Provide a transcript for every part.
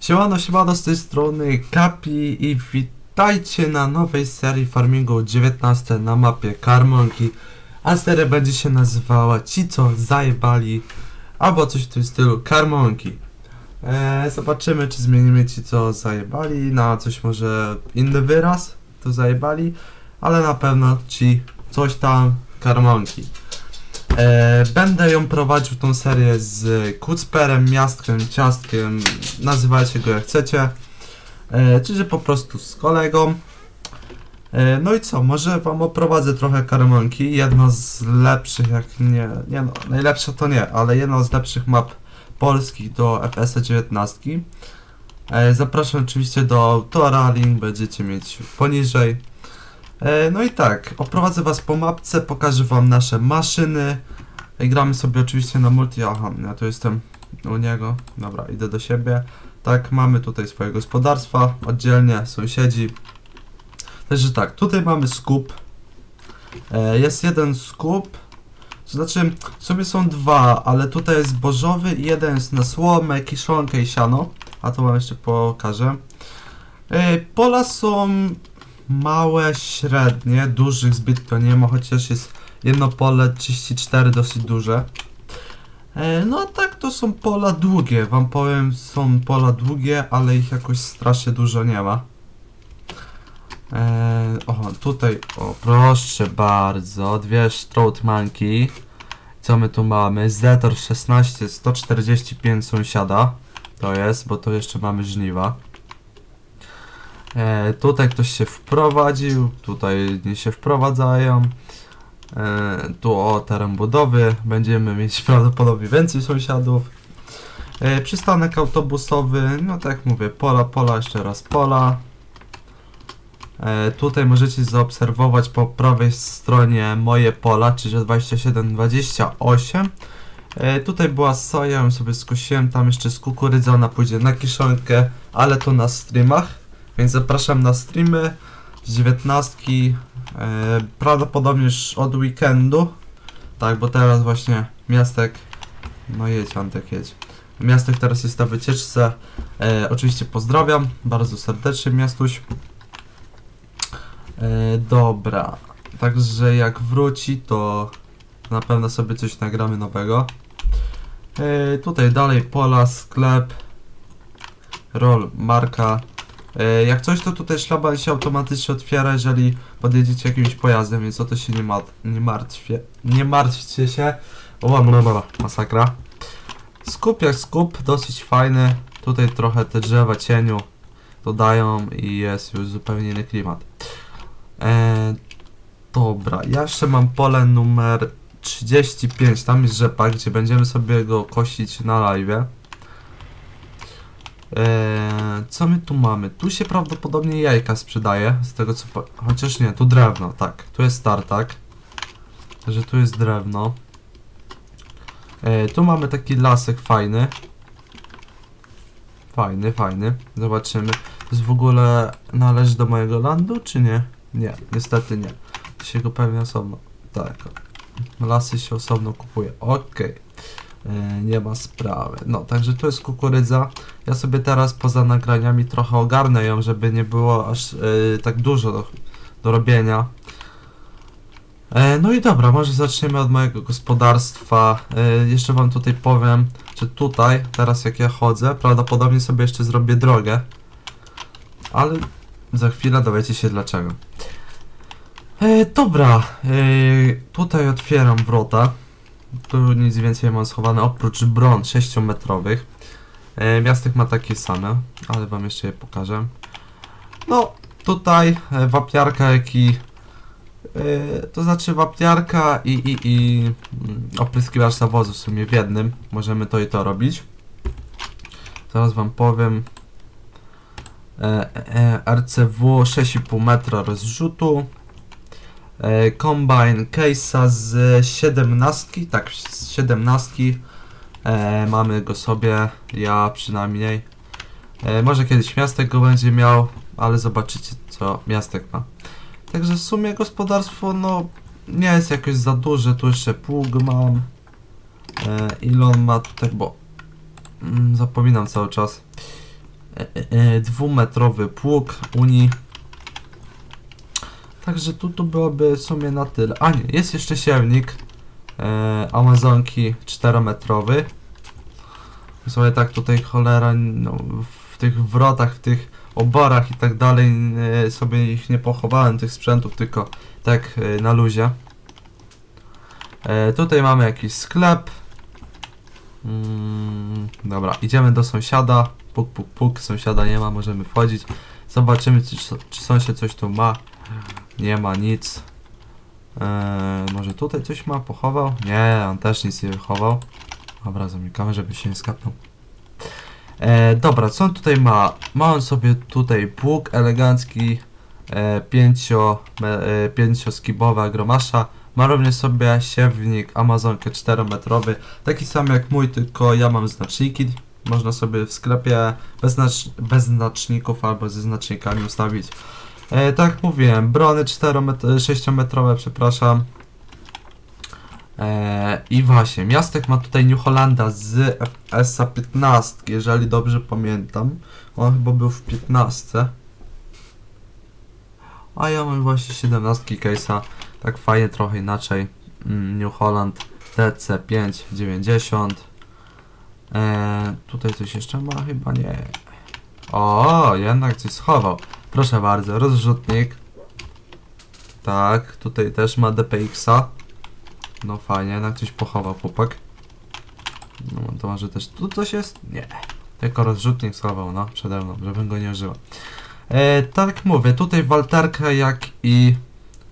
Siemano, siemano, z tej strony Kapi i witajcie na nowej serii farmingu 19 na mapie Karmonki. A seria będzie się nazywała Ci co zajebali albo coś w tym stylu Karmonki. Eee, zobaczymy czy zmienimy Ci co zajebali na coś może inny wyraz, to zajebali, ale na pewno Ci coś tam Karmonki. E, będę ją prowadził tą serię z Kucperem, Miastkiem, Ciastkiem, nazywajcie go jak chcecie. E, czyli po prostu z kolegą. E, no i co, może wam oprowadzę trochę karamonki. Jedna z lepszych, jak nie, nie no, najlepsza to nie, ale jedna z lepszych map polskich do FS 19. E, zapraszam oczywiście do autora, link będziecie mieć poniżej. E, No i tak, oprowadzę was po mapce, pokażę wam nasze maszyny. I gramy sobie oczywiście na multi. Aha, ja tu jestem u niego. Dobra, idę do siebie. Tak, mamy tutaj swoje gospodarstwa, oddzielnie sąsiedzi. Także tak, tutaj mamy skup. E, jest jeden skup. To znaczy, w sumie są dwa, ale tutaj jest zbożowy i jeden jest na słomę, kiszonkę i siano. A to wam jeszcze pokażę. E, pola są małe, średnie, dużych zbytnio nie ma, chociaż jest jedno pole 34 dosyć duże. E, no a tak to są pola długie, wam powiem, są pola długie, ale ich jakoś strasznie dużo nie ma. E, o, tutaj, o proszę bardzo, dwie Stroutmanki. Co my tu mamy? Zetor 16, 145 sąsiada. To jest, bo to jeszcze mamy żniwa. E, tutaj ktoś się wprowadził, tutaj nie się wprowadzają. E, tu o teren budowy, będziemy mieć prawdopodobnie więcej sąsiadów. E, przystanek autobusowy, no tak jak mówię, pola, pola, jeszcze raz pola. E, tutaj możecie zaobserwować po prawej stronie moje pola, czyli 27-28. E, tutaj była soja, ją sobie skosiłem, tam jeszcze z kukurydzą, ona pójdzie na kiszonkę, ale to na streamach. Więc zapraszam na streamy z 19. E, prawdopodobnie już od weekendu. Tak, bo teraz właśnie miastek. No jedź, Antek, jedź. Miastek teraz jest na wycieczce. E, oczywiście pozdrawiam bardzo serdecznie, miastuś. E, dobra. Także jak wróci, to na pewno sobie coś nagramy nowego. E, tutaj dalej pola, sklep. Roll, marka. E, Jak coś, to tutaj szlaban się automatycznie otwiera, jeżeli podjedziecie jakimś pojazdem, więc o to się nie, ma nie martwię. Nie martwcie się. O, mam, masakra. Skup jak skup, dosyć fajny. Tutaj trochę te drzewa cieniu dodają i jest już zupełnie inny klimat. E, dobra, ja jeszcze mam pole numer 35, tam jest rzepak, gdzie będziemy sobie go kosić na live. Eee, co my tu mamy? Tu się prawdopodobnie jajka sprzedaje, z tego co... Chociaż nie, tu drewno, tak. Tu jest startak. Także tu jest drewno. Eee, tu mamy taki lasek fajny. Fajny, fajny. Zobaczymy. Jest w ogóle należy do mojego landu, czy nie? Nie, niestety nie. Się go pewnie osobno. Tak. Lasy się osobno kupuje. Okej. Eee, nie ma sprawy. No, także tu jest kukurydza. Ja sobie teraz poza nagraniami trochę ogarnę ją, żeby nie było aż e, tak dużo do, do robienia. E, no i dobra, może zaczniemy od mojego gospodarstwa. E, jeszcze wam tutaj powiem, że tutaj, teraz jak ja chodzę, prawdopodobnie sobie jeszcze zrobię drogę. Ale za chwilę dowiecie się dlaczego. E, dobra, e, tutaj otwieram wrota. Tu nic więcej mam schowane oprócz bron 6-metrowych. E, miastek ma takie same, ale wam jeszcze je pokażę. No, tutaj e, wapiarka, jak i e, to znaczy wapiarka i, i, i mm, opryskiwacz nawozu w sumie w jednym. Możemy to i to robić. Zaraz wam powiem. E, e, RCW 6,5 metra rozrzutu. E, Combine case'a z 17, tak, z 17. E, mamy go sobie, ja przynajmniej. E, może kiedyś miastek go będzie miał, ale zobaczycie co miastek ma. Także w sumie gospodarstwo no nie jest jakoś za duże, tu jeszcze pług mam. E, ile on ma tutaj, bo mm, zapominam cały czas. e, e, dwumetrowy pług Uni. Także tu, byłoby w sumie na tyle. A nie, jest jeszcze siewnik e, Amazonki 4-metrowy. Sobie tak tutaj cholera, no, w tych wrotach, w tych oborach i tak dalej e, sobie ich nie pochowałem, tych sprzętów, tylko tak e, na luzie. E, tutaj mamy jakiś sklep. Mm, dobra, idziemy do sąsiada. Puk, puk, puk, sąsiada nie ma, możemy wchodzić. Zobaczymy, czy, czy sąsiad coś tu ma. Nie ma nic. E, może tutaj coś ma, pochował? Nie, on też nic nie wychował. Dobra, zamykamy, żeby się nie skapnął. E, dobra, co on tutaj ma? Ma on sobie tutaj pług elegancki, e, pięcio, e, pięcioskibowy agromasza. Ma również sobie siewnik Amazonkę 4-metrowy, taki sam jak mój, tylko ja mam znaczniki. Można sobie w sklepie bez, znacz bez znaczników albo ze znacznikami ustawić. E, tak jak mówiłem, brony 6-metrowe, przepraszam. E, I właśnie, miastek ma tutaj New Hollanda z FSA 15, jeżeli dobrze pamiętam. On chyba był w 15. A ja mam właśnie 17 case'a, tak fajnie, trochę inaczej. Mm, New Holland TC590. E, tutaj coś jeszcze ma? Chyba nie. O, jednak coś schował. Proszę bardzo, rozrzutnik. Tak, tutaj też ma DPX-a. No fajnie, jednak coś pochował chłopak. No to może też tu coś jest? Nie. Tylko rozrzutnik schował, no, przede mną, żebym go nie używał. E, tak mówię, tutaj walterka jak i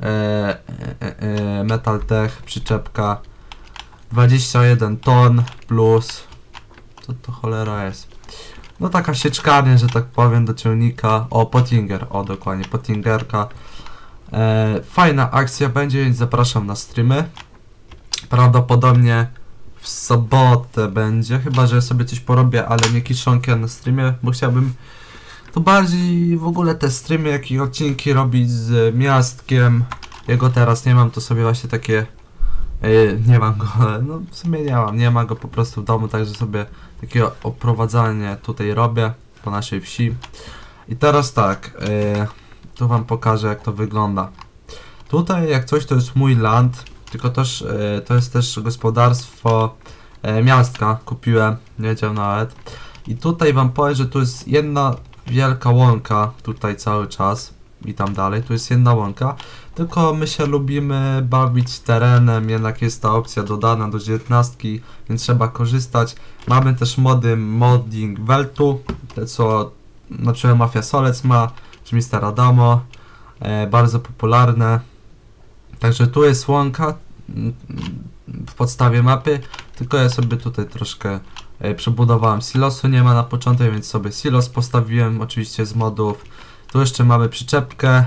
e, e, e, Metal Tech, przyczepka 21 ton plus co to cholera jest? No taka sieczkarnia, że tak powiem, do ciągnika. O, Pottinger, o dokładnie, Pottingerka. E, fajna akcja będzie, więc zapraszam na streamy. Prawdopodobnie w sobotę będzie, chyba że sobie coś porobię, ale nie kiszonkę na streamie, bo chciałbym to bardziej w ogóle te streamy, jak i odcinki robić z miastkiem. Jego teraz nie mam, to sobie właśnie takie Nie mam go, no w sumie nie mam, nie ma go po prostu w domu, także sobie takie oprowadzanie tutaj robię po naszej wsi. I teraz tak, yy, tu wam pokażę jak to wygląda. Tutaj jak coś to jest mój land, tylko też yy, to jest też gospodarstwo yy, miastka, kupiłem, nie wiedziałem nawet. I tutaj wam powiem, że tu jest jedna wielka łąka, tutaj cały czas i tam dalej, tu jest jedna łąka. Tylko my się lubimy bawić terenem, jednak jest ta opcja dodana do 19, więc trzeba korzystać. Mamy też mody modding Weltu, te co na przykład Mafia Solec ma, czy Mister Adamo, e, bardzo popularne. Także tu jest łąka w podstawie mapy, tylko ja sobie tutaj troszkę e, przebudowałem silosu, nie ma na początek, więc sobie silos postawiłem, oczywiście z modów. Tu jeszcze mamy przyczepkę,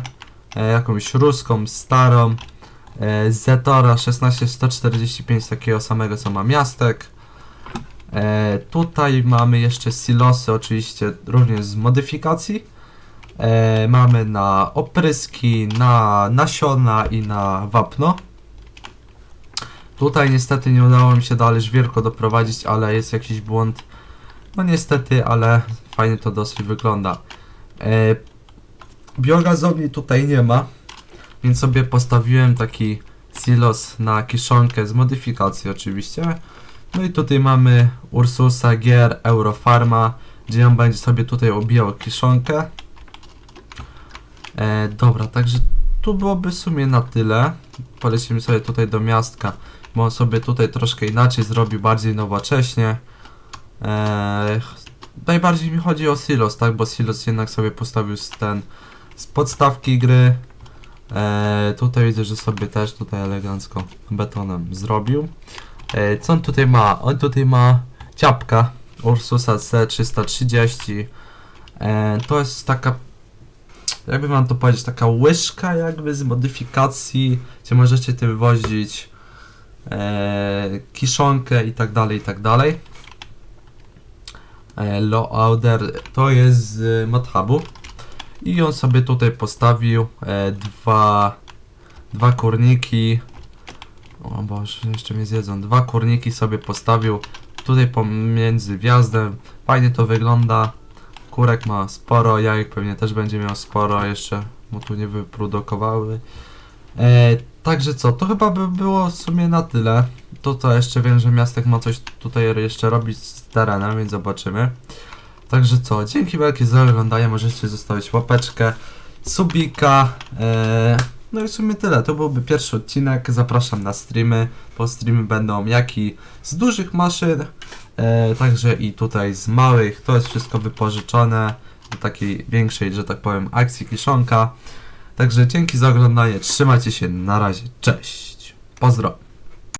e, jakąś ruską, starą, e, Zetora 16145 takiego samego co ma miastek. E, tutaj mamy jeszcze silosy oczywiście również z modyfikacji. E, mamy na opryski, na nasiona i na wapno. Tutaj niestety nie udało mi się dalej żwierko doprowadzić, ale jest jakiś błąd. No niestety, ale fajnie to dosyć wygląda. E, biogazowni tutaj nie ma, więc sobie postawiłem taki silos na kiszonkę z modyfikacji oczywiście. No i tutaj mamy Ursusa Gier Eurofarma, gdzie on będzie sobie tutaj obijał kiszonkę. E, dobra, także tu byłoby w sumie na tyle. Polecimy sobie tutaj do miastka, bo on sobie tutaj troszkę inaczej zrobił, bardziej nowocześnie. E, najbardziej mi chodzi o silos, tak, bo silos jednak sobie postawił ten z podstawki gry. E, tutaj widzę, że sobie też tutaj elegancko betonem zrobił. E, co on tutaj ma? On tutaj ma ciapka Ursusa C330. E, to jest taka, jakby wam to powiedzieć, taka łyżka jakby z modyfikacji, gdzie możecie tym wozić e, kiszonkę i tak dalej, i tak dalej. E, Loader to jest z Modhubu. I on sobie tutaj postawił e, dwa, dwa kurniki. O Boże, jeszcze mnie zjedzą. Dwa kurniki sobie postawił tutaj pomiędzy wjazdem. Fajnie to wygląda. kurek ma sporo, jajek pewnie też będzie miał sporo jeszcze, bo tu nie wyprodukowały. E, także co, to chyba by było w sumie na tyle. To co, jeszcze wiem, że miastek ma coś tutaj jeszcze robić z terenem, więc zobaczymy. Także co, dzięki wielkie za oglądanie, możecie zostawić łapeczkę, subika, e, no i w sumie tyle, to byłby pierwszy odcinek, zapraszam na streamy, bo streamy będą jak i z dużych maszyn, e, także i tutaj z małych, to jest wszystko wypożyczone do takiej większej, że tak powiem, akcji kiszonka. Także dzięki za oglądanie, trzymajcie się, na razie, cześć, pozdro.